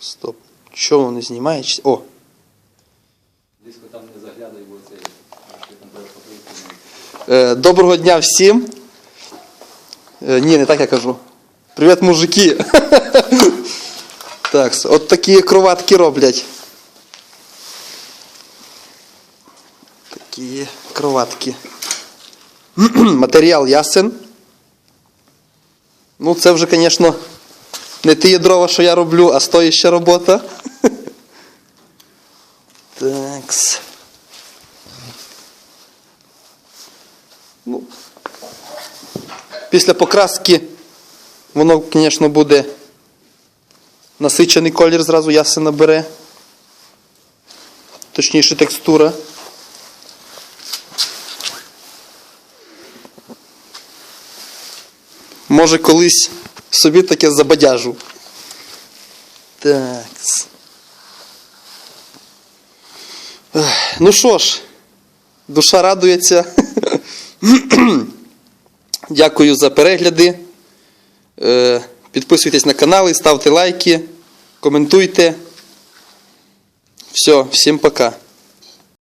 Стоп. Чого не знімає? О! Близько там не заглядай, бо це. Е, доброго дня всім. Е, ні, не так я кажу. Привіт, мужики. так, от такі кроватки роблять. Такі кроватки. Матеріал ясен. Ну, це вже, звісно, не ті дрова, що я роблю, а стоїща робота. Такс. Ну, після покраски воно, звісно, буде насичений колір зразу ясен набере. Точніше текстура. Може колись собі таке забадяжу. Так. Ну що ж, душа радується. Дякую за перегляди. Е, Підписуйтесь на канал, ставте лайки, коментуйте. Все, всім пока.